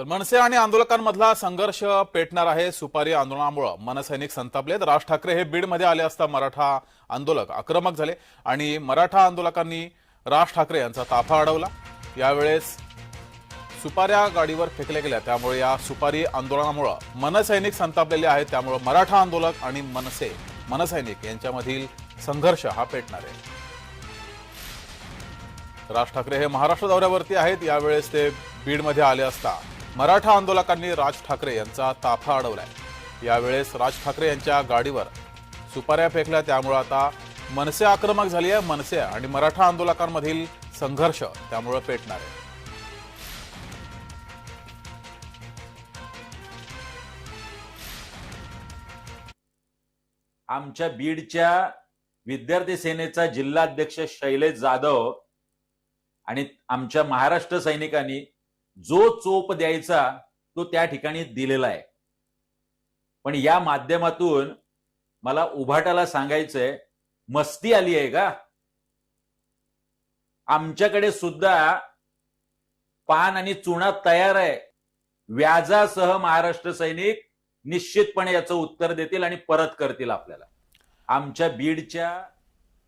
तर मनसे आणि आंदोलकांमधला संघर्ष पेटणार आहे सुपारी आंदोलनामुळे. मनसैनिक संतापलेत राज ठाकरे हे बीडमध्ये आले असता मराठा आंदोलक आक्रमक झाले आणि मराठा आंदोलकांनी राज ठाकरे यांचा ताफा अडवला. यावेळेस सुपाऱ्या गाडीवर फेकल्या गेल्या. त्यामुळे या सुपारी आंदोलनामुळं मनसैनिक संतापलेले आहेत. त्यामुळे मराठा आंदोलक आणि मनसे मनसैनिक यांच्यामधील संघर्ष हा पेटणार आहे. राज ठाकरे हे महाराष्ट्र दौऱ्यावरती आहेत. यावेळेस ते बीडमध्ये आले असता मराठा आंदोलकांनी राज ठाकरे यांचा ताफा अडवलाय. यावेळेस राज ठाकरे यांच्या गाडीवर सुपाऱ्या फेकल्या त्यामुळे आता मनसे आक्रमक झाली आहे मनसे आणि मराठा आंदोलकांमधील संघर्ष त्यामुळे पेटणार आहे. आमच्या बीडच्या विद्यार्थी सेनेचा जिल्हाध्यक्ष शैलेश जाधव आणि आमच्या महाराष्ट्र सैनिकांनी जो चोप द्यायचा तो त्या ठिकाणी दिलेला आहे. पण या माध्यमातून मला उभाटाला सांगायचंय मस्ती आली आहे का? आमच्याकडे सुद्धा पान आणि चुना तयार आहे. व्याजासह महाराष्ट्र सैनिक निश्चितपणे याचं उत्तर देतील आणि परत करतील आपल्याला. आमच्या बीडच्या